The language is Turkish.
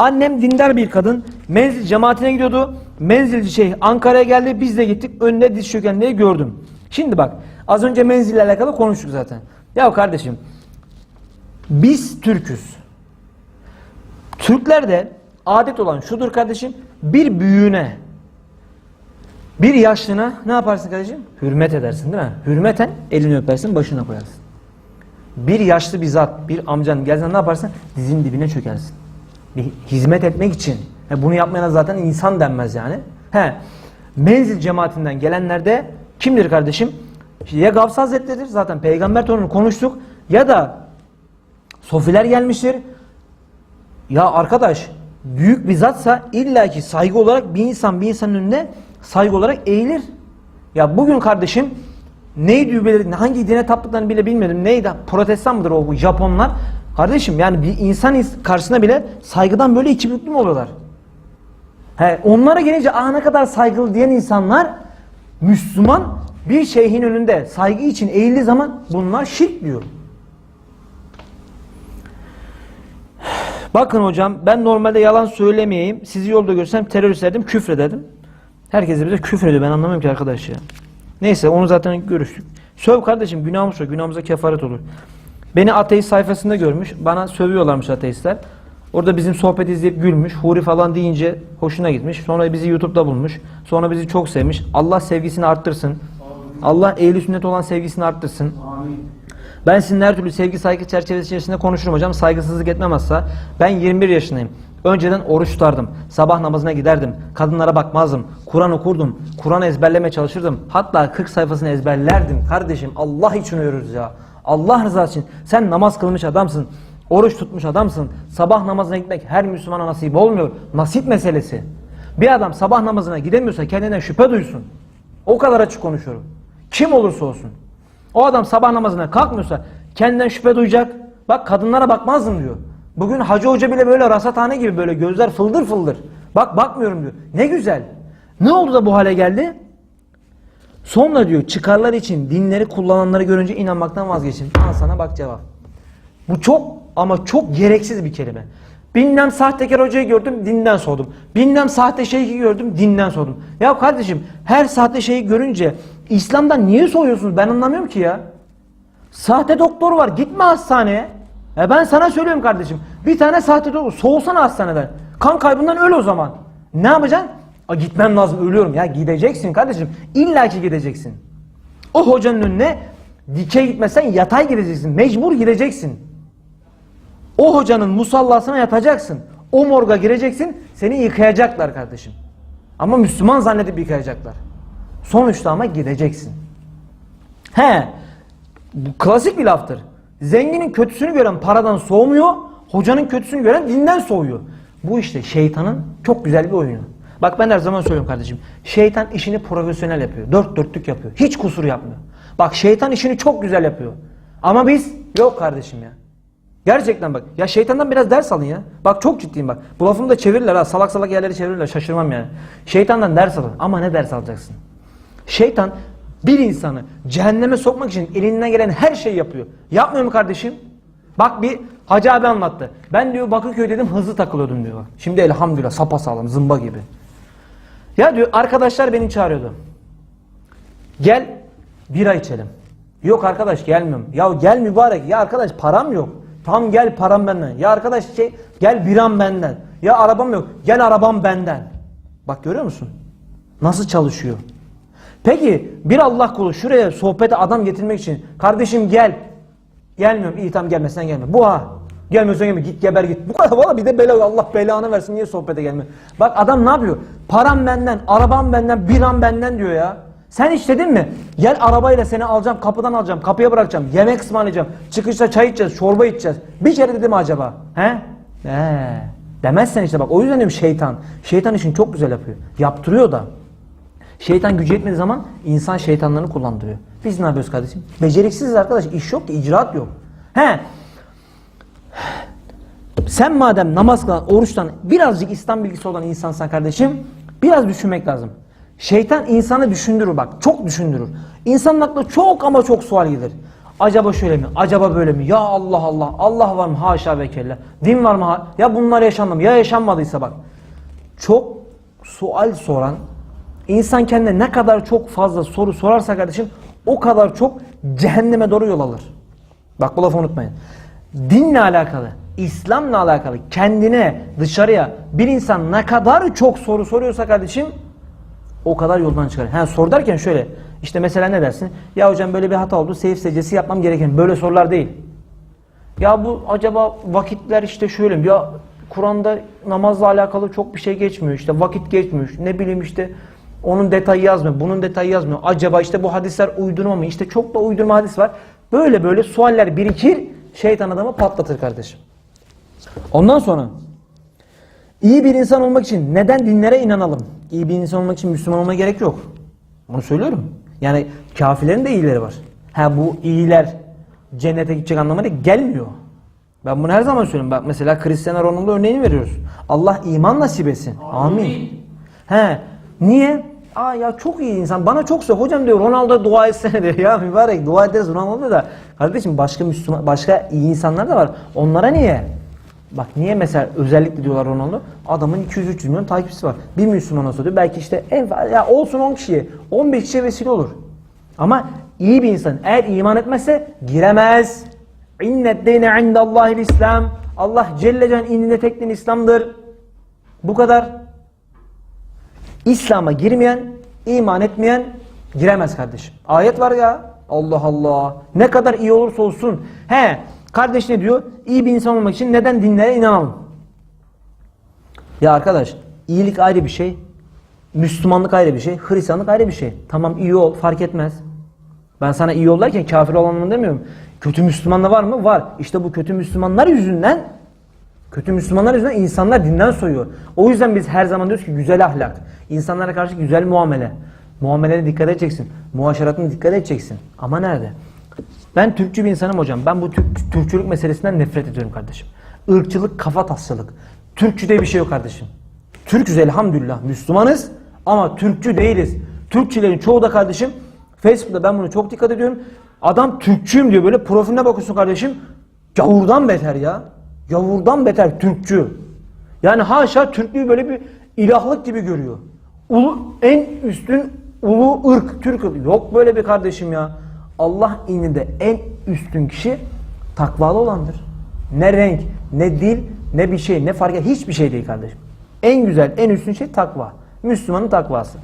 Annem dindar bir kadın. Menzil cemaatine gidiyordu. Menzilci şey Ankara'ya geldi. Biz de gittik. Önüne diz çökenleri gördüm. Şimdi bak az önce menzille alakalı konuştuk zaten. Ya kardeşim biz Türküz. Türklerde adet olan şudur kardeşim. Bir büyüğüne, bir yaşlına ne yaparsın kardeşim? Hürmet edersin değil mi? Hürmeten elini öpersin, başına koyarsın. Bir yaşlı bir zat, bir amcan gelsen ne yaparsın? Dizin dibine çökersin. Bir hizmet etmek için. He, bunu yapmayana zaten insan denmez yani. He, menzil cemaatinden gelenlerde kimdir kardeşim? Ya Gavs Hazretleri'dir zaten peygamber torunu konuştuk ya da sofiler gelmiştir. Ya arkadaş büyük bir zatsa illaki saygı olarak bir insan bir insanın önünde saygı olarak eğilir. Ya bugün kardeşim neydi übeleri, hangi dine taptıklarını bile bilmedim. Neydi? Protestan mıdır o bu Japonlar? Kardeşim yani bir insan karşısına bile saygıdan böyle iki büklüm oluyorlar. He, onlara gelince ah ne kadar saygılı diyen insanlar Müslüman bir şeyhin önünde saygı için eğildiği zaman bunlar şirk diyor. Bakın hocam ben normalde yalan söylemeyeyim. Sizi yolda görsem terörist derdim, küfrederdim. Herkes de bize küfrediyor. Ben anlamıyorum ki arkadaş ya. Neyse onu zaten görüştük. Söv kardeşim günahımız o. Günahımıza kefaret olur. Beni ateist sayfasında görmüş. Bana sövüyorlarmış ateistler. Orada bizim sohbet izleyip gülmüş. Huri falan deyince hoşuna gitmiş. Sonra bizi YouTube'da bulmuş. Sonra bizi çok sevmiş. Allah sevgisini arttırsın. Allah ehli sünnet olan sevgisini arttırsın. Ben sizin her türlü sevgi saygı çerçevesi içerisinde konuşurum hocam. Saygısızlık etmem asla. Ben 21 yaşındayım. Önceden oruç tutardım. Sabah namazına giderdim. Kadınlara bakmazdım. Kur'an okurdum. Kur'an ezberlemeye çalışırdım. Hatta 40 sayfasını ezberlerdim. Kardeşim Allah için uyuyoruz ya. Allah rızası için. Sen namaz kılmış adamsın. Oruç tutmuş adamsın. Sabah namazına gitmek her Müslümana nasip olmuyor. Nasip meselesi. Bir adam sabah namazına gidemiyorsa kendinden şüphe duysun. O kadar açık konuşuyorum. Kim olursa olsun. O adam sabah namazına kalkmıyorsa kendinden şüphe duyacak. Bak kadınlara bakmazdım diyor. Bugün hacı hoca bile böyle rasathane gibi böyle gözler fıldır fıldır. Bak bakmıyorum diyor. Ne güzel. Ne oldu da bu hale geldi? Sonra diyor çıkarlar için dinleri kullananları görünce inanmaktan vazgeçin. Al sana bak cevap. Bu çok ama çok gereksiz bir kelime. Bilmem sahtekar hocayı gördüm dinden soğudum. Bilmem sahte şeyhi gördüm dinden soğudum. Ya kardeşim her sahte şeyi görünce İslam'dan niye soğuyorsunuz ben anlamıyorum ki ya. Sahte doktor var gitme hastaneye. Ya ben sana söylüyorum kardeşim. Bir tane sahte doktor soğusana hastaneden. Kan kaybından öl o zaman. Ne yapacaksın? A, gitmem lazım ölüyorum. Ya gideceksin kardeşim. İlla ki gideceksin. O hocanın önüne dikey gitmesen yatay gideceksin. Mecbur gideceksin. O hocanın musallasına yatacaksın. O morga gireceksin. Seni yıkayacaklar kardeşim. Ama Müslüman zannedip yıkayacaklar. Sonuçta ama gideceksin. He. Bu klasik bir laftır. Zenginin kötüsünü gören paradan soğumuyor. Hocanın kötüsünü gören dinden soğuyor. Bu işte şeytanın çok güzel bir oyunu. Bak ben her zaman söylüyorum kardeşim. Şeytan işini profesyonel yapıyor. Dört dörtlük yapıyor. Hiç kusur yapmıyor. Bak şeytan işini çok güzel yapıyor. Ama biz yok kardeşim ya. Gerçekten bak. Ya şeytandan biraz ders alın ya. Bak çok ciddiyim bak. Bu lafımı da çevirirler ha. Salak salak yerleri çevirirler. Şaşırmam yani. Şeytandan ders alın. Ama ne ders alacaksın? Şeytan bir insanı cehenneme sokmak için elinden gelen her şeyi yapıyor. Yapmıyor mu kardeşim? Bak bir Hacı abi anlattı. Ben diyor Bakırköy dedim hızlı takılıyordum diyor. Şimdi elhamdülillah sapasağlam zımba gibi. Ya diyor arkadaşlar beni çağırıyordu. Gel bira içelim. Yok arkadaş gelmiyorum. Ya gel mübarek. Ya arkadaş param yok. Tam gel param benden. Ya arkadaş şey gel biram benden. Ya arabam yok. Gel arabam benden. Bak görüyor musun? Nasıl çalışıyor? Peki bir Allah kulu şuraya sohbete adam getirmek için kardeşim gel. Gelmiyorum. İyi tamam gelmesen gelme. Bu ha. Gelmiyorsan gelme. Git geber git. Bu kadar valla bir de bela Allah belanı versin niye sohbete gelmiyor. Bak adam ne yapıyor? Param benden, arabam benden, biram benden diyor ya. Sen hiç dedin mi? Gel arabayla seni alacağım, kapıdan alacağım, kapıya bırakacağım, yemek ısmarlayacağım, çıkışta çay içeceğiz, çorba içeceğiz. Bir kere dedi mi acaba? He? He. Demezsen işte bak o yüzden diyorum şeytan. Şeytan işini çok güzel yapıyor. Yaptırıyor da. Şeytan gücü yetmediği zaman insan şeytanlarını kullandırıyor. Biz ne yapıyoruz kardeşim? Beceriksiziz arkadaş. İş yok ki, icraat yok. He. Sen madem namaz kılan, oruçtan birazcık İslam bilgisi olan insansan kardeşim, biraz düşünmek lazım. Şeytan insanı düşündürür bak, çok düşündürür. İnsanın aklına çok ama çok sual gelir. Acaba şöyle mi? Acaba böyle mi? Ya Allah Allah. Allah var mı? Haşa ve kella. Din var mı? Ya bunlar yaşandı mı? Ya yaşanmadıysa bak. Çok sual soran insan kendine ne kadar çok fazla soru sorarsa kardeşim o kadar çok cehenneme doğru yol alır. Bak bu lafı unutmayın. Dinle alakalı, İslam'la alakalı kendine, dışarıya bir insan ne kadar çok soru soruyorsa kardeşim o kadar yoldan çıkar. Ha sor derken şöyle. işte mesela ne dersin? Ya hocam böyle bir hata oldu. Seyif secdesi yapmam gereken. Böyle sorular değil. Ya bu acaba vakitler işte şöyle mi? Ya Kur'an'da namazla alakalı çok bir şey geçmiyor. İşte vakit geçmiyor. Ne bileyim işte onun detayı yazmıyor. Bunun detayı yazmıyor. Acaba işte bu hadisler uydurma mı? İşte çok da uydurma hadis var. Böyle böyle sualler birikir. Şeytan adamı patlatır kardeşim. Ondan sonra İyi bir insan olmak için neden dinlere inanalım? İyi bir insan olmak için Müslüman olmaya gerek yok. Bunu söylüyorum. Yani kafirlerin de iyileri var. Ha bu iyiler cennete gidecek anlamına gelmiyor. Ben bunu her zaman söylüyorum. Bak mesela Cristiano Ronaldo örneğini veriyoruz. Allah iman nasip etsin. Amin. He. Niye? Aa ya çok iyi insan. Bana çok söyle. Hocam diyor Ronaldo dua etsene diyor. Ya mübarek dua ederiz Ronaldo da. Kardeşim başka Müslüman, başka iyi insanlar da var. Onlara niye? Bak niye mesela özellikle diyorlar Ronaldo? Adamın 200-300 milyon takipçisi var. Bir Müslüman olsa diyor belki işte en ya olsun 10 kişiye, 15 kişiye vesile olur. Ama iyi bir insan eğer iman etmezse giremez. İnnet dine indallahil İslam. Allah Celle Celle'nin indinde tek din İslam'dır. Bu kadar. İslam'a girmeyen, iman etmeyen giremez kardeşim. Ayet var ya. Allah Allah. Ne kadar iyi olursa olsun. He, kardeş ne diyor? İyi bir insan olmak için neden dinlere inanalım? Ya arkadaş, iyilik ayrı bir şey. Müslümanlık ayrı bir şey. Hristiyanlık ayrı bir şey. Tamam iyi ol, fark etmez. Ben sana iyi ol derken kafir olanını demiyorum. Kötü Müslüman da var mı? Var. İşte bu kötü Müslümanlar yüzünden Kötü Müslümanlar yüzünden insanlar dinden soyuyor. O yüzden biz her zaman diyoruz ki güzel ahlak. insanlara karşı güzel muamele. Muamelene dikkat edeceksin. Muaşeratına dikkat edeceksin. Ama nerede? Ben Türkçü bir insanım hocam. Ben bu Türk, Türkçülük meselesinden nefret ediyorum kardeşim. Irkçılık, kafa taslılık. Türkçü diye bir şey yok kardeşim. Türküz elhamdülillah. Müslümanız ama Türkçü değiliz. Türkçülerin çoğu da kardeşim Facebook'ta ben bunu çok dikkat ediyorum. Adam Türkçüyüm diyor böyle profiline bakıyorsun kardeşim. Gavurdan beter ya. Gavurdan beter Türkçü. Yani haşa Türklüğü böyle bir ilahlık gibi görüyor. Ulu, en üstün ulu ırk Türk ırkı. Yok böyle bir kardeşim ya. Allah indinde en üstün kişi takvalı olandır. Ne renk, ne dil, ne bir şey, ne fark hiçbir şey değil kardeşim. En güzel, en üstün şey takva. Müslümanın takvası.